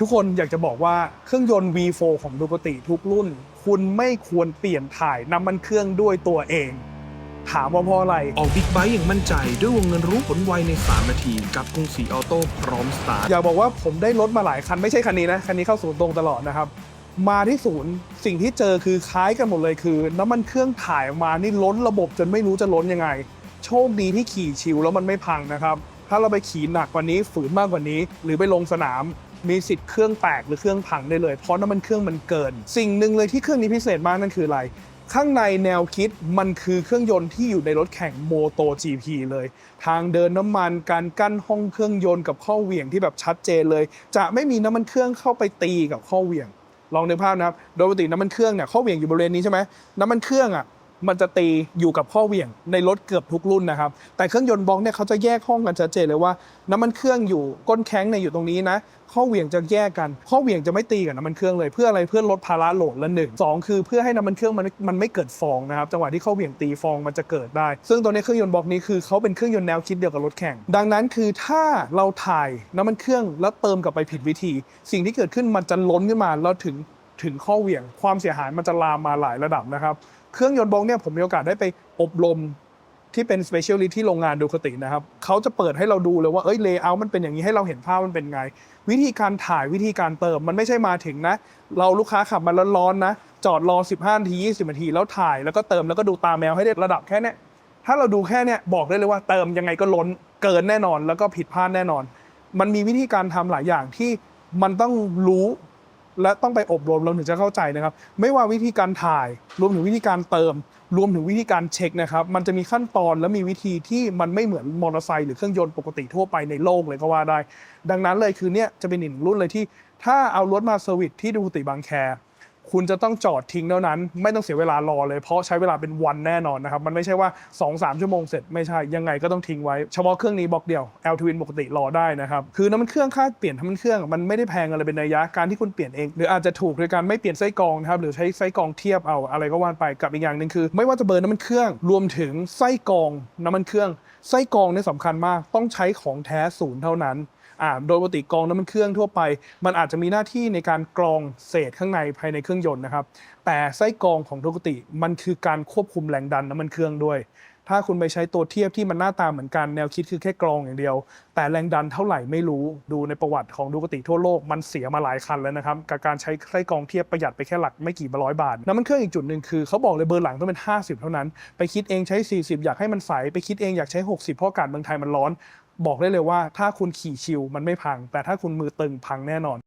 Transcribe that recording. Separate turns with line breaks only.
ทุกคนอยากจะบอกว่าเครื่องยนต์ V4 ของดูกติทุกรุ่น คุณไม่ควรเปลี่ยนถ่ายน้ำมันเครื่องด้วยตัวเอง ถามว่าเพราะอะไร
ออกบิ๊กไบค์อย่างมั่นใจ ด้วยวงเงินรู้ผลไวใน 3 นาที กับกรุงศรีออโต้พร้อมสตาร์ท
อยากบอกว่าผมได้รถมาหลายคัน ไม่ใช่คันนี้นะ คันนี้เข้าศูนย์ตรงตลอดนะครับ มาที่ศูนย์สิ่งที่เจอคือคล้ายกันหมดเลยคือ น้ำมันเครื่องถ่ายออกมานี่ล้นระบบจนไม่รู้จะล้นยังไง โชคดีที่ขี่ชิวแล้วมันไม่พังนะครับถ้าเราไปขี่หนักกว่านี้ฝืนมากกว่านี้ หรือไปลงสนาม มีสิทธิ์เครื่องแตกหรือเครื่องพังได้เลย เพราะน้ำมันเครื่องมันเกิน สิ่งหนึ่งเลยที่เครื่องนี้พิเศษมากนั่นคืออะไร ข้างในแนวคิดมันคือเครื่องยนต์ที่อยู่ในรถแข่งโมโต GP เลย ทางเดินน้ำมันการกั้นห้องเครื่องยนต์กับข้อเหวี่ยงที่แบบชัดเจนเลย จะไม่มีน้ำมันเครื่องเข้าไปตีกับข้อเหวี่ยงลองนึกภาพนะครับ โดยปกติน้ำมันเครื่องเนี่ยข้อเหวี่ยงอยู่บริเวณนี้ใช่ไหมน้ำมันเครื่องอะ มันจะตีอยู่กับข้อเหวี่ยงในรถเกือบทุกรุ่นนะครับ แต่เครื่องยนต์บล็อกเนี่ยเขาจะแยกห้องกันชัดเจนเลยว่า น้ำมันเครื่องอยู่ก้นแข้งเนี่ยอยู่ตรงนี้นะ ข้อเหวี่ยงจะแยกกัน ข้อเหวี่ยงจะไม่ตีกับน้ำมันเครื่องเลย เพื่ออะไรเพื่อลดภาระโหลดละหนึ่งสองคือเพื่อให้น้ำมันเครื่องมันมันไม่เกิดฟองนะครับจังหวะที่ข้อเหวี่ยงตีฟองมันจะเกิดได้ ซึ่งตัวนี้เครื่องยนต์บล็อกนี้คือเขาเป็นเครื่องยนต์แนวคิดเดียวกับรถแข่ง ดังนั้นคือถ้าเราถ่ายน้ำมันเครื่องแล้วเติมกลับไปผิดวิธี สิ่งที่เกิดขึ้นมันจะล้นขึ้นมาแล้วถึง ถึงข้อเหวี่ยง ความเสียหายมันจะลามมาหลายระดับนะครับ เครื่องยนต์บล็อกเนี่ยผมมีโอกาสได้ไปอบรมที่เป็น specialist ที่โรงงานดูคตินะครับเขาจะเปิดให้เราดูเลยว่าเอ้ย layout มันเป็นอย่างนี้ให้เราเห็นภาพมันเป็นไง วิธีการถ่ายวิธีการเติมมันไม่ใช่มาถึงนะ เราลูกค้าขับมาร้อนๆนะ จอดรอ 15นาที20นาที แล้วถ่ายแล้วก็เติมแล้วก็ดูตาแมวให้ได้ระดับแค่เนี้ยถ้าเราดูแค่เนี้ยบอกได้เลยว่าเติมยังไงก็ล้นเกินแน่นอน แล้วก็ผิดพลาดแน่นอน มันมีวิธีการทำหลายอย่างที่มันต้องรู้ และต้องไปอบรมเราถึงจะเข้าใจนะครับ ไม่ว่าวิธีการถ่าย รวมถึงวิธีการเติม รวมถึงวิธีการเช็คนะครับ มันจะมีขั้นตอนและมีวิธีที่มันไม่เหมือนมอเตอร์ไซค์หรือเครื่องยนต์ปกติทั่วไปในโลกเลยก็ว่าได้ ดังนั้นเลยคือเนี่ยจะเป็นอีกหนึ่งรุ่นเลยที่ ถ้าเอารถมาเซอร์วิสที่ดูติบางแค คุณจะต้องจอดทิ้งเท่านั้น ไม่ต้องเสียเวลารอเลยเพราะใช้เวลาเป็นวันแน่นอนนะครับ มันไม่ใช่ว่า 2-3 ชั่วโมงเสร็จไม่ใช่ยังไงก็ต้องทิ้งไว้ เฉพาะเครื่องนี้บล็อกเดียว L Twin ปกติรอได้นะครับ คือน้ำมันเครื่องค่าเปลี่ยนน้ำมันเครื่องมันไม่ได้แพงอะไรเป็นนัยยะการที่คุณเปลี่ยนเอง หรืออาจจะถูกโดยการไม่เปลี่ยนไส้กรองนะครับหรือใช้ไส้กรองเทียบเอาอะไรก็ว่าไปกับอีกอย่างหนึ่งคือ ไม่ว่าจะเบิร์นน้ำมันเครื่อง รวมถึงไส้กรองน้ำมันเครื่องไส้กรองเนี่ยสำคัญมากต้องใช้ของแท้ศูนย์เท่านั้นโดยปกติกรองน้ำมันเครื่องทั่วไป มันอาจจะมีหน้าที่ในการกรองเศษข้างในภายในเครื่องื่องยนต์นะครับ แต่ไส้กรองของปกติมันคือการควบคุมแรงดันน้ำมันเครื่องด้วย ถ้าคุณไปใช้ตัวเทียบที่มันหน้าตาเหมือนกันแนวคิดคือแค่กรองอย่างเดียว แต่แรงดันเท่าไหร่ไม่รู้ดูในประวัติของดูกติทั่วโลกมันเสียมาหลายคันแล้วนะครับกับการใช้ไส้กรองเทียบประหยัดไปแค่หลักไม่กี่ร้อยบาทน้ำมันเครื่องอีกจุดหนึ่งคือเขาบอกเลยเบอร์หลังต้องเป็น 50 เท่านั้น ไปคิดเองใช้ 40 อยากให้มันใสไปคิดเองอยากใช้ 60 เพราะอากาศเมืองไทยมันร้อนบอกได้เลยว่าถ้าคุณขี่ชิวมันไม่พัง แต่ถ้าคุณมือตึงพังแน่นอน